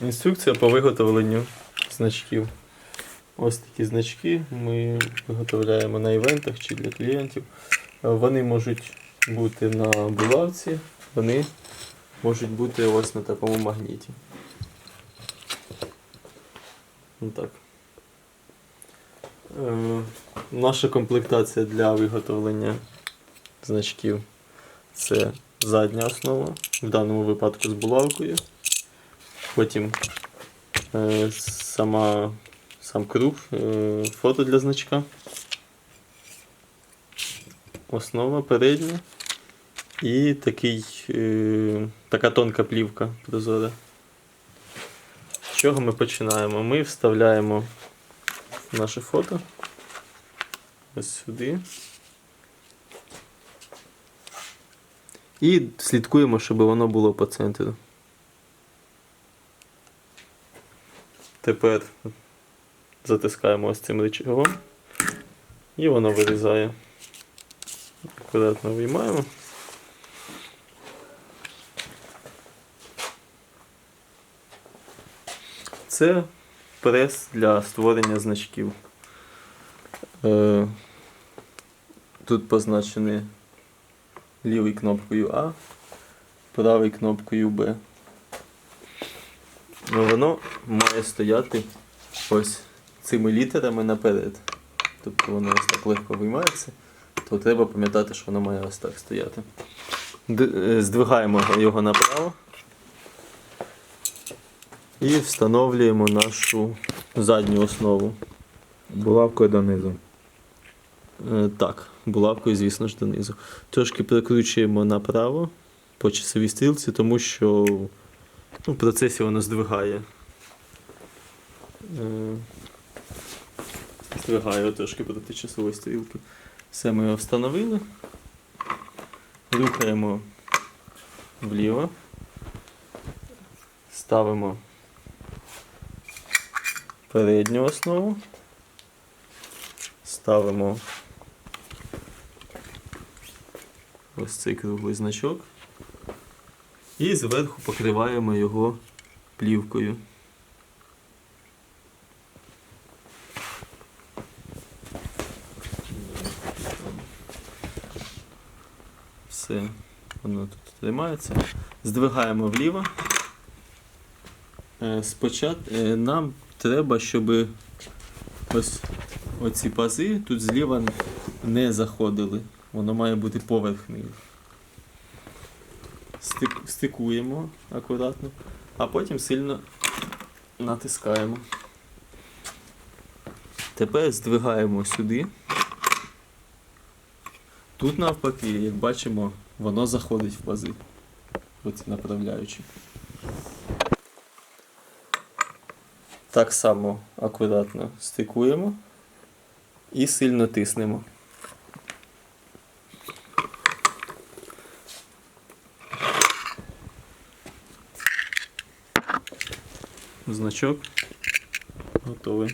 Інструкція по виготовленню значків. Ось такі значки ми виготовляємо на івентах чи для клієнтів. Е, Вони можуть бути на булавці, вони можуть бути ось на такому магніті. Ну так. Е, наша комплектація для виготовлення значків це задня основа, в даному випадку з булавкою. Потім е, сама, сам круг, е, фото для значка. Основа передня. І такий, е, така тонка плівка прозора. З чого ми починаємо? Ми вставляємо наше фото ось сюди. І слідкуємо, щоб воно було по центру. Тепер затискаємо ось цим рычагом і воно вирізає. Акуратно виймаємо. Це прес для створення значків. Е, Тут позначений лівий кнопкою А, правий кнопкою Б. Ну, воно має стояти ось цими літерами наперед. Тобто воно ось так легко виймається, то треба пам'ятати, що воно має ось так стояти. Е, Здвигаємо його направо і встановлюємо нашу задню основу. Булавкою донизу. Е, Так, булавкою, звісно ж, донизу. Трошки перекручуємо направо по часовій стрілці, тому що ну, в процесі воно здвигає. Е, Здвигає трошки проти часової стрілки. Все ми його встановили. Рухаємо вліво. Ставимо передню основу. Ставимо ось цей круглий значок. І зверху покриваємо його плівкою. Все, воно тут тримається. Здвигаємо вліво. Е, Спочатку нам треба, щоб ось оці пази тут зліва не заходили. Воно має бути поверхнею. Стик, стикуємо акуратно, а потім сильно натискаємо. Тепер здвигаємо сюди. Тут навпаки, як бачимо, воно заходить в пази. Оці направляючі. Так само акуратно стикуємо і сильно тиснемо. Значок готовий.